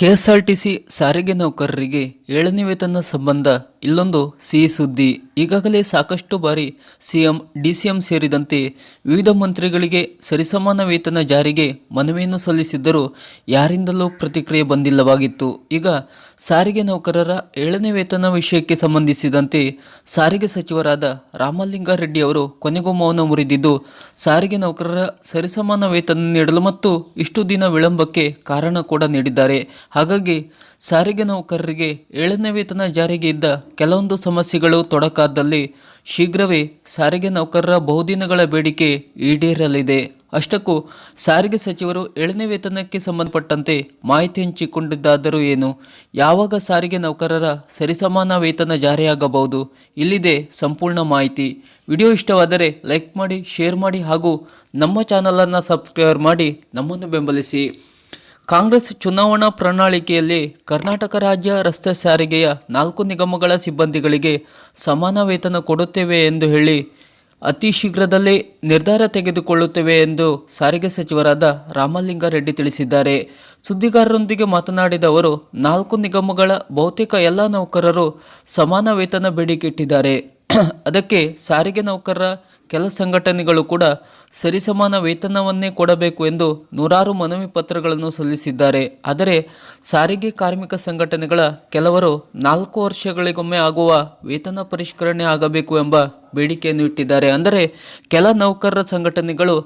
KSRTC ಸಾರಿಗೆ ನೌಕರರಿಗೆ ಏಳನೇ ವೇತನ ಸಂಬಂಧ ಇಲ್ಲೊಂದು ಸಿಹಿ ಸುದ್ದಿ. ಈಗಾಗಲೇ ಸಾಕಷ್ಟು ಬಾರಿ ಸಿಎಂ, ಡಿಸಿಎಂ ಸೇರಿದಂತೆ ವಿವಿಧ ಮಂತ್ರಿಗಳಿಗೆ ಸರಿಸಮಾನ ವೇತನ ಜಾರಿಗೆ ಮನವಿಯನ್ನು ಸಲ್ಲಿಸಿದ್ದರೂ ಯಾರಿಂದಲೂ ಪ್ರತಿಕ್ರಿಯೆ ಬಂದಿಲ್ಲವಾಗಿತ್ತು. ಈಗ ಸಾರಿಗೆ ನೌಕರರ ಏಳನೇ ವೇತನ ವಿಷಯಕ್ಕೆ ಸಂಬಂಧಿಸಿದಂತೆ ಸಾರಿಗೆ ಸಚಿವರಾದ ರಾಮಲಿಂಗಾರೆಡ್ಡಿ ಅವರು ಕೊನೆಗೂ ಮೌನ ಮುರಿದಿದ್ದು, ಸಾರಿಗೆ ನೌಕರರ ಸರಿಸಮಾನ ವೇತನ ನೀಡಲು ಮತ್ತು ಇಷ್ಟು ದಿನ ವಿಳಂಬಕ್ಕೆ ಕಾರಣ ಕೂಡ ನೀಡಿದ್ದಾರೆ. ಹಾಗಾಗಿ ಸಾರಿಗೆ ನೌಕರರಿಗೆ ಏಳನೇ ವೇತನ ಜಾರಿಗೆ ಇದ್ದ ಕೆಲವೊಂದು ಸಮಸ್ಯೆಗಳು ತೊಡಕಾದಲ್ಲಿ ಶೀಘ್ರವೇ ಸಾರಿಗೆ ನೌಕರರ ಬಹುದಿನಗಳ ಬೇಡಿಕೆ ಈಡೇರಲಿದೆ. ಅಷ್ಟಕ್ಕೂ ಸಾರಿಗೆ ಸಚಿವರು ಏಳನೇ ವೇತನಕ್ಕೆ ಸಂಬಂಧಪಟ್ಟಂತೆ ಮಾಹಿತಿ ಹಂಚಿಕೊಂಡಿದ್ದಾದರೂ ಏನು? ಯಾವಾಗ ಸಾರಿಗೆ ನೌಕರರ ಸರಿಸಮಾನ ವೇತನ ಜಾರಿಯಾಗಬಹುದು? ಇಲ್ಲಿದೆ ಸಂಪೂರ್ಣ ಮಾಹಿತಿ. ವಿಡಿಯೋ ಇಷ್ಟವಾದರೆ ಲೈಕ್ ಮಾಡಿ, ಶೇರ್ ಮಾಡಿ ಹಾಗೂ ನಮ್ಮ ಚಾನಲನ್ನು ಸಬ್ಸ್ಕ್ರೈಬ್ ಮಾಡಿ ನಮ್ಮನ್ನು ಬೆಂಬಲಿಸಿ. ಕಾಂಗ್ರೆಸ್ ಚುನಾವಣಾ ಪ್ರಣಾಳಿಕೆಯಲ್ಲಿ ಕರ್ನಾಟಕ ರಾಜ್ಯ ರಸ್ತೆ ಸಾರಿಗೆಯ ನಾಲ್ಕು ನಿಗಮಗಳ ಸಿಬ್ಬಂದಿಗಳಿಗೆ ಸಮಾನ ವೇತನ ಕೊಡುತ್ತೇವೆ ಎಂದು ಹೇಳಿ ಅತಿ ಶೀಘ್ರದಲ್ಲೇ ನಿರ್ಧಾರ ತೆಗೆದುಕೊಳ್ಳುತ್ತೇವೆ ಎಂದು ಸಾರಿಗೆ ಸಚಿವರಾದ ರಾಮಲಿಂಗಾರೆಡ್ಡಿ ತಿಳಿಸಿದ್ದಾರೆ. ಸುದ್ದಿಗಾರರೊಂದಿಗೆ ಮಾತನಾಡಿದ ಅವರು, ನಾಲ್ಕು ನಿಗಮಗಳ ಬಹುತೇಕ ಎಲ್ಲ ನೌಕರರು ಸಮಾನ ವೇತನ ಬೇಡಿಕೆ ಇಟ್ಟಿದ್ದಾರೆ. ಅದಕ್ಕೆ ಸಾರಿಗೆ ನೌಕರರ ಕೆಲ ಸಂಘಟನೆಗಳು ಕೂಡ ಸರಿಸಮಾನ ವೇತನವನ್ನೇ ಕೊಡಬೇಕು ಎಂದು ನೂರಾರು ಮನವಿ ಪತ್ರಗಳನ್ನು ಸಲ್ಲಿಸಿದ್ದಾರೆ. ಆದರೆ ಸಾರಿಗೆ ಕಾರ್ಮಿಕ ಸಂಘಟನೆಗಳ ಕೆಲವರು ನಾಲ್ಕು ವರ್ಷಗಳಿಗೊಮ್ಮೆ ಆಗುವ ವೇತನ ಪರಿಷ್ಕರಣೆ ಆಗಬೇಕು ಎಂಬ ಬೇಡಿಕೆಯನ್ನು ಇಟ್ಟಿದ್ದಾರೆ. ಅಂದರೆ ಕೆಲ ನೌಕರರ ಸಂಘಟನೆಗಳು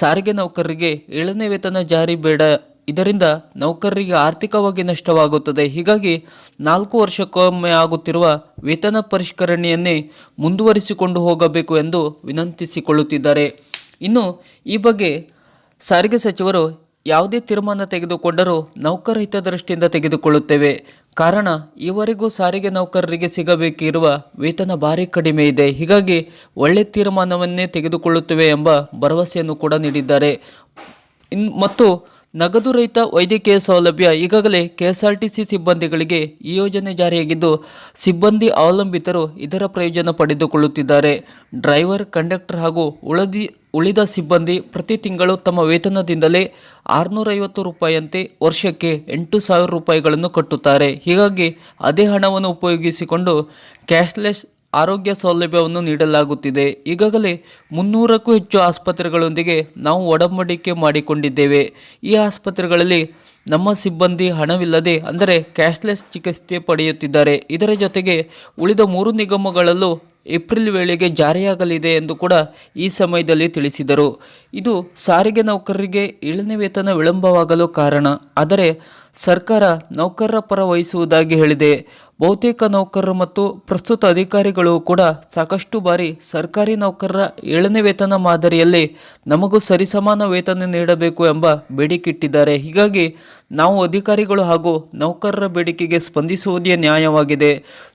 ಸಾರಿಗೆ ನೌಕರರಿಗೆ ಏಳನೇ ವೇತನ ಜಾರಿ ಬೇಡ ಇದರಿಂದ ನೌಕರರಿಗೆ ಆರ್ಥಿಕವಾಗಿ ನಷ್ಟವಾಗುತ್ತದೆ. ಹೀಗಾಗಿ ನಾಲ್ಕು ವರ್ಷಕ್ಕೊಮ್ಮೆ ಆಗುತ್ತಿರುವ ವೇತನ ಪರಿಷ್ಕರಣೆಯನ್ನೇ ಮುಂದುವರಿಸಿಕೊಂಡು ಹೋಗಬೇಕು ಎಂದು ವಿನಂತಿಸಿಕೊಳ್ಳುತ್ತಿದ್ದಾರೆ. ಇನ್ನು ಈ ಬಗ್ಗೆ ಸಾರಿಗೆ ಸಚಿವರು ಯಾವುದೇ ತೀರ್ಮಾನ ತೆಗೆದುಕೊಂಡರೂ ನೌಕರ ಹಿತದೃಷ್ಟಿಯಿಂದ ತೆಗೆದುಕೊಳ್ಳುತ್ತೇವೆ. ಕಾರಣ, ಈವರೆಗೂ ಸಾರಿಗೆ ನೌಕರರಿಗೆ ಸಿಗಬೇಕಿರುವ ವೇತನ ಭಾರಿ ಕಡಿಮೆ ಇದೆ. ಹೀಗಾಗಿ ಒಳ್ಳೆ ತೀರ್ಮಾನವನ್ನೇ ತೆಗೆದುಕೊಳ್ಳುತ್ತೇವೆ ಎಂಬ ಭರವಸೆಯನ್ನು ಕೂಡ ನೀಡಿದ್ದಾರೆ. ಇನ್ ಮತ್ತು ನಗದು ರಹಿತ ವೈದ್ಯಕೀಯ ಸೌಲಭ್ಯ ಈಗಾಗಲೇ ಕೆಎಸ್ಆರ್ಟಿಸಿ ಸಿಬ್ಬಂದಿಗಳಿಗೆ ಈ ಯೋಜನೆ ಜಾರಿಯಾಗಿದ್ದು, ಸಿಬ್ಬಂದಿ ಅವಲಂಬಿತರು ಇದರ ಪ್ರಯೋಜನ ಪಡೆದುಕೊಳ್ಳುತ್ತಿದ್ದಾರೆ. ಡ್ರೈವರ್, ಕಂಡಕ್ಟರ್ ಹಾಗೂ ಉಳದಿ, ಉಳಿದ ಸಿಬ್ಬಂದಿ ಪ್ರತಿ ತಿಂಗಳು ತಮ್ಮ ವೇತನದಿಂದಲೇ ಆರುನೂರೈವತ್ತು ರೂಪಾಯಿಯಂತೆ ವರ್ಷಕ್ಕೆ ಎಂಟು ಸಾವಿರ ರೂಪಾಯಿಗಳನ್ನು ಕಟ್ಟುತ್ತಾರೆ. ಹೀಗಾಗಿ ಅದೇ ಹಣವನ್ನು ಉಪಯೋಗಿಸಿಕೊಂಡು ಕ್ಯಾಶ್ಲೆಸ್ ಆರೋಗ್ಯ ಸೌಲಭ್ಯವನ್ನು ನೀಡಲಾಗುತ್ತಿದೆ. ಈಗಾಗಲೇ ಮುನ್ನೂರಕ್ಕೂ ಹೆಚ್ಚು ಆಸ್ಪತ್ರೆಗಳೊಂದಿಗೆ ನಾವು ಒಡಂಬಡಿಕೆ ಮಾಡಿಕೊಂಡಿದ್ದೇವೆ. ಈ ಆಸ್ಪತ್ರೆಗಳಲ್ಲಿ ನಮ್ಮ ಸಿಬ್ಬಂದಿ ಹಣವಿಲ್ಲದೆ, ಅಂದರೆ ಕ್ಯಾಶ್ಲೆಸ್ ಚಿಕಿತ್ಸೆ ಪಡೆಯುತ್ತಿದ್ದಾರೆ. ಇದರ ಜೊತೆಗೆ ಉಳಿದ ಮೂರು ನಿಗಮಗಳಲ್ಲೂ ಏಪ್ರಿಲ್ ವೇಳೆಗೆ ಜಾರಿಯಾಗಲಿದೆ ಎಂದು ಕೂಡ ಈ ಸಮಯದಲ್ಲಿ ತಿಳಿಸಿದರು. ಇದು ಸಾರಿಗೆ ನೌಕರರಿಗೆ ಏಳನೇ ವೇತನ ವಿಳಂಬವಾಗಲು ಕಾರಣ. ಆದರೆ ಸರ್ಕಾರ ನೌಕರರ ಪರ ವಹಿಸುವುದಾಗಿ ಹೇಳಿದೆ. ಬಹುತೇಕ ನೌಕರರು ಮತ್ತು ಪ್ರಸ್ತುತ ಅಧಿಕಾರಿಗಳು ಕೂಡ ಸಾಕಷ್ಟು ಬಾರಿ ಸರ್ಕಾರಿ ನೌಕರರ ಏಳನೇ ವೇತನ ಮಾದರಿಯಲ್ಲಿ ನಮಗೂ ಸರಿಸಮಾನ ವೇತನ ನೀಡಬೇಕು ಎಂಬ ಬೇಡಿಕೆ ಇಟ್ಟಿದ್ದಾರೆ ಹೀಗಾಗಿ ನಾವು ಅಧಿಕಾರಿಗಳು ಹಾಗೂ ನೌಕರರ ಬೇಡಿಕೆಗೆ ಸ್ಪಂದಿಸುವುದೇ ನ್ಯಾಯವಾಗಿದೆ.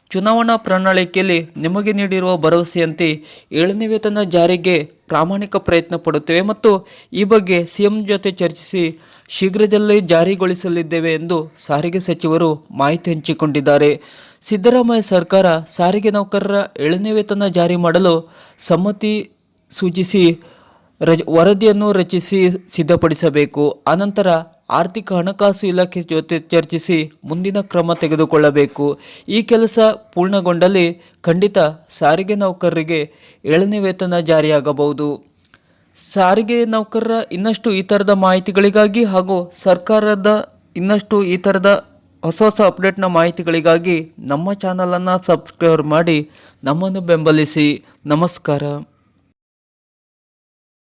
ಚುನಾವಣಾ ಪ್ರಣಾಳಿಕೆಯಲ್ಲಿ ನಿಮಗೆ ನೀಡಿರುವ ಭರವಸೆಯಂತೆ ಏಳನೇ ವೇತನ ಜಾರಿಗೆ ಪ್ರಾಮಾಣಿಕ ಪ್ರಯತ್ನ ಪಡುತ್ತೇವೆ ಮತ್ತು ಈ ಬಗ್ಗೆ ಸಿಎಂ ಜೊತೆ ಚರ್ಚಿಸಿ ಶೀಘ್ರದಲ್ಲೇ ಜಾರಿಗೊಳಿಸಲಿದ್ದೇವೆ ಎಂದು ಸಾರಿಗೆ ಸಚಿವರು ಮಾಹಿತಿ ಹಂಚಿಕೊಂಡಿದ್ದಾರೆ. ಸಿದ್ದರಾಮಯ್ಯ ಸರ್ಕಾರ ಸಾರಿಗೆ ನೌಕರರ ಏಳನೇ ವೇತನ ಜಾರಿ ಮಾಡಲು ಸಮ್ಮತಿ ಸೂಚಿಸಿ ರಜ, ವರದಿಯನ್ನು ರಚಿಸಿ ಸಿದ್ಧಪಡಿಸಬೇಕು. ಆನಂತರ ಆರ್ಥಿಕ ಹಣಕಾಸು ಇಲಾಖೆ ಜೊತೆ ಚರ್ಚಿಸಿ ಮುಂದಿನ ಕ್ರಮ ತೆಗೆದುಕೊಳ್ಳಬೇಕು. ಈ ಕೆಲಸ ಪೂರ್ಣಗೊಂಡಲ್ಲಿ ಖಂಡಿತ ಸಾರಿಗೆ ನೌಕರರಿಗೆ ಏಳನೇ ವೇತನ ಜಾರಿಯಾಗಬಹುದು. ಸಾರಿಗೆ ನೌಕರರ ಇನ್ನಷ್ಟು ಈ ಥರದ ಮಾಹಿತಿಗಳಿಗಾಗಿ ಹಾಗೂ ಸರ್ಕಾರದ ಇನ್ನಷ್ಟು ಈ ಥರದ ಹೊಸ ಹೊಸ ಅಪ್ಡೇಟ್ನ ಮಾಹಿತಿಗಳಿಗಾಗಿ ನಮ್ಮ ಚಾನಲನ್ನು ಸಬ್ಸ್ಕ್ರೈಬ್ ಮಾಡಿ ನಮ್ಮನ್ನು ಬೆಂಬಲಿಸಿ. ನಮಸ್ಕಾರ.